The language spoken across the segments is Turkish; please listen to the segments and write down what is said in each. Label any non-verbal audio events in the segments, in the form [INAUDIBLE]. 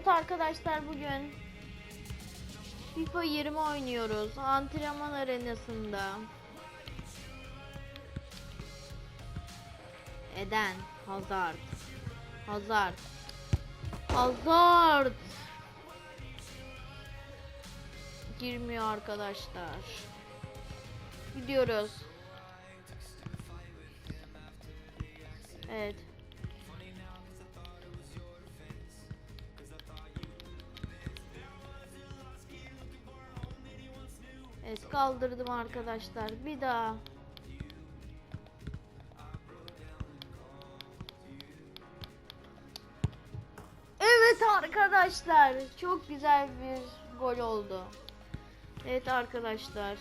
Evet arkadaşlar bugün FIFA 20 oynuyoruz. Antrenman arenasında. Eden Hazard. Hazard. Hazard. Girmiyor arkadaşlar. Gidiyoruz. Evet. Evet kaldırdım arkadaşlar. Bir daha. Evet arkadaşlar. Çok güzel bir gol oldu. Evet arkadaşlar.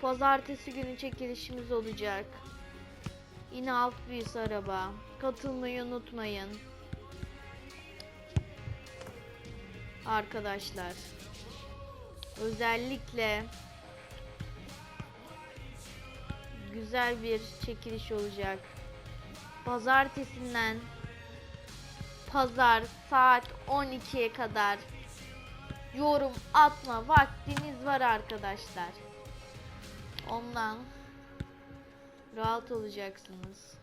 Pazartesi günü çekilişimiz olacak. Yine alt bir araba. Katılmayı unutmayın. Arkadaşlar. Özellikle güzel bir çekiliş olacak. Pazartesinden pazar saat 12'ye kadar yorum atma vaktiniz var arkadaşlar. Ondan rahat olacaksınız.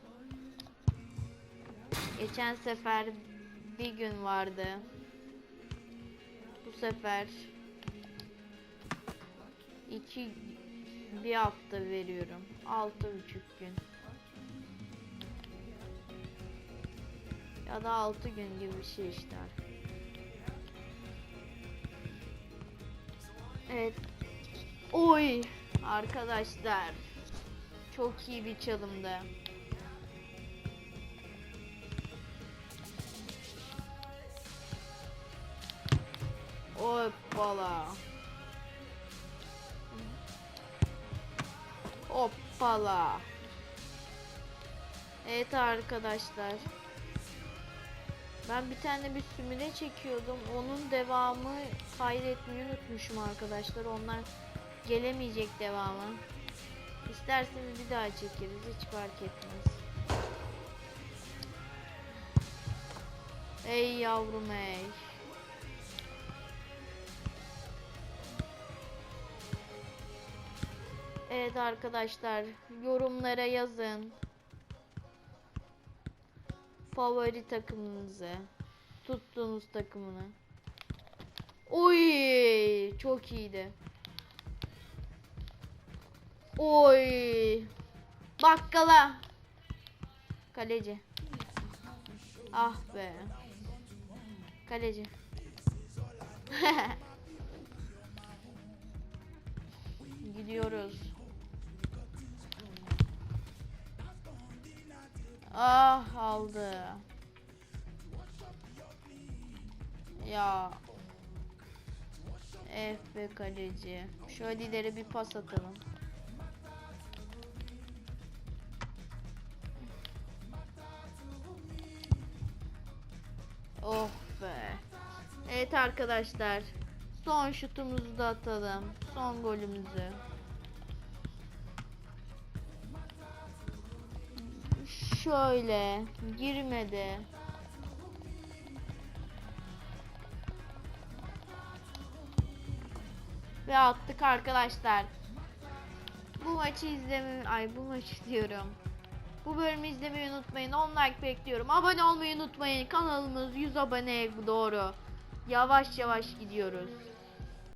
Geçen sefer bir gün vardı. Bu sefer iki bir hafta veriyorum. Altı buçuk gün. Ya da altı gün gibi bir şey işte. Evet. Oy arkadaşlar. Çok iyi bir çalımdı. Hoppala. Hoppala. Evet arkadaşlar. Ben bir tane bir sümüne çekiyordum. Onun devamı kaydetmeyi unutmuşum arkadaşlar. Onlar gelemeyecek devamı. İsterseniz bir daha çekeriz. Hiç fark etmez. Ey yavrum ey. Evet arkadaşlar yorumlara yazın. Favori takımınızı. Tuttuğunuz takımını. Oy çok iyiydi. Oy. Bakkala. Kaleci. Ah be. Kaleci. [LAUGHS] Ah aldı. Ya. F be kaleci. Şöyle ileri bir pas atalım. Oh be. Evet arkadaşlar. Son şutumuzu da atalım. Son golümüzü. Şöyle girmedi. Ve attık arkadaşlar. Bu maçı izlemeyi ay bu maçı diyorum. Bu bölümü izlemeyi unutmayın. 10 like bekliyorum. Abone olmayı unutmayın. Kanalımız 100 aboneye doğru. Yavaş yavaş gidiyoruz.